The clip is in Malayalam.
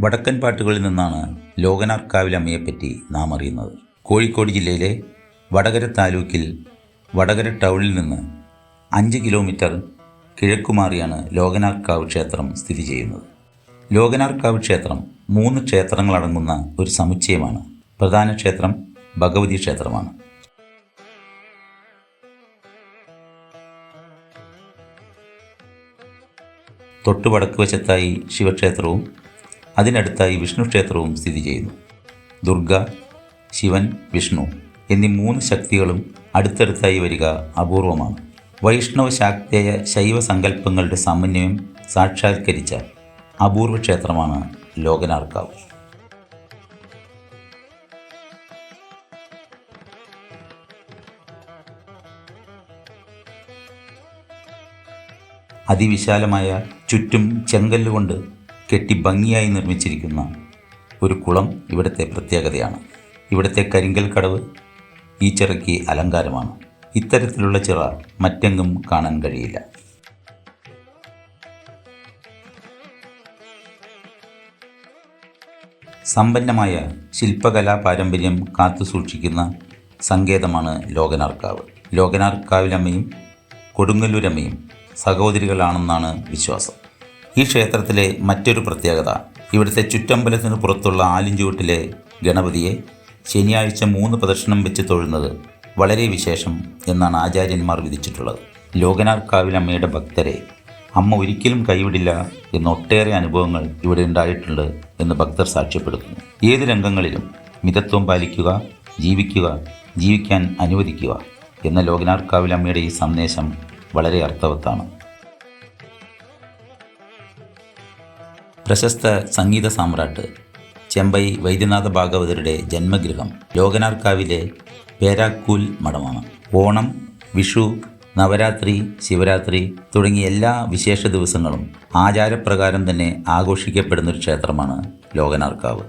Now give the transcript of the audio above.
വടക്കൻ പാട്ടുകളിൽ നിന്നാണ് ലോകനാർക്കാവിലമ്മയെപ്പറ്റി നാം അറിയുന്നത്. കോഴിക്കോട് ജില്ലയിലെ വടകര താലൂക്കിൽ വടകര ടൗണിൽ നിന്ന് അഞ്ച് കിലോമീറ്റർ കിഴക്കുമാറിയാണ് ലോകനാർക്കാവ് ക്ഷേത്രം സ്ഥിതി ചെയ്യുന്നത്. ലോകനാർക്കാവ് ക്ഷേത്രം മൂന്ന് ക്ഷേത്രങ്ങളടങ്ങുന്ന ഒരു സമുച്ചയമാണ്. പ്രധാന ക്ഷേത്രം ഭഗവതി ക്ഷേത്രമാണ്. തൊട്ടു വടക്ക് ശിവക്ഷേത്രവും അതിനടുത്തായി വിഷ്ണു ക്ഷേത്രവും സ്ഥിതി ചെയ്യുന്നു. ദുർഗ ശിവൻ വിഷ്ണു എന്നീ മൂന്ന് ശക്തികളും അടുത്തടുത്തായി വരിക അപൂർവമാണ്. വൈഷ്ണവ ശാക്തേയ ശൈവ സങ്കല്പങ്ങളുടെ സമന്വയം സാക്ഷാത്കരിച്ച അപൂർവ ക്ഷേത്രമാണ് ലോകനാർക്കാവ്. അതിവിശാലമായ ചുറ്റും ചെങ്കല്ലുകൊണ്ട് കെട്ടി ഭംഗിയായി നിർമ്മിച്ചിരിക്കുന്ന ഒരു കുളം ഇവിടുത്തെ പ്രത്യേകതയാണ്. ഇവിടുത്തെ കരിങ്കൽ കടവ് ഈ ചിറയ്ക്ക് അലങ്കാരമാണ്. ഇത്തരത്തിലുള്ള ചിറ മറ്റെങ്ങും കാണാൻ കഴിയില്ല. സമ്പന്നമായ ശില്പകലാ പാരമ്പര്യം കാത്തു കാത്തുസൂക്ഷിക്കുന്ന സങ്കേതമാണ് ലോകനാർക്കാവ്. ലോകനാർക്കാവിലമ്മയും കൊടുങ്ങല്ലൂരമ്മയും സഹോദരികളാണെന്നാണ് വിശ്വാസം. ഈ ക്ഷേത്രത്തിലെ മറ്റൊരു പ്രത്യേകത. ഇവിടുത്തെ ചുറ്റമ്പലത്തിന് പുറത്തുള്ള ആലിഞ്ചുവട്ടിലെ ഗണപതിയെ ശനിയാഴ്ച മൂന്ന് പ്രദക്ഷിണം വെച്ച് തൊഴുന്നത് വളരെ വിശേഷം എന്നാണ് ആചാര്യന്മാർ വിധിച്ചിട്ടുള്ളത്. ലോകനാർക്കാവിലമ്മയുടെ ഭക്തരെ അമ്മ ഒരിക്കലും കൈവിടില്ല എന്ന ഒട്ടേറെ അനുഭവങ്ങൾ ഇവിടെ ഉണ്ടായിട്ടുണ്ട് എന്ന് ഭക്തർ സാക്ഷ്യപ്പെടുത്തുന്നു. ഏത് രംഗങ്ങളിലും മിതത്വം പാലിക്കുക ജീവിക്കുക ജീവിക്കാൻ അനുവദിക്കുക എന്ന ലോകനാർക്കാവിലമ്മയുടെ ഈ സന്ദേശം വളരെ അർത്ഥവത്താണ്. പ്രശസ്ത സംഗീത സാമ്രാട്ട് ചെമ്പൈ വൈദ്യനാഥ ഭാഗവതരുടെ ജന്മഗൃഹം ലോകനാർക്കാവിലെ പേരാക്കൂൽ മഠമാണ്. ഓണം വിഷു നവരാത്രി ശിവരാത്രി തുടങ്ങിയ എല്ലാ വിശേഷ ദിവസങ്ങളും ആചാരപ്രകാരം തന്നെ ആഘോഷിക്കപ്പെടുന്നൊരു ക്ഷേത്രമാണ് ലോകനാർക്കാവ്.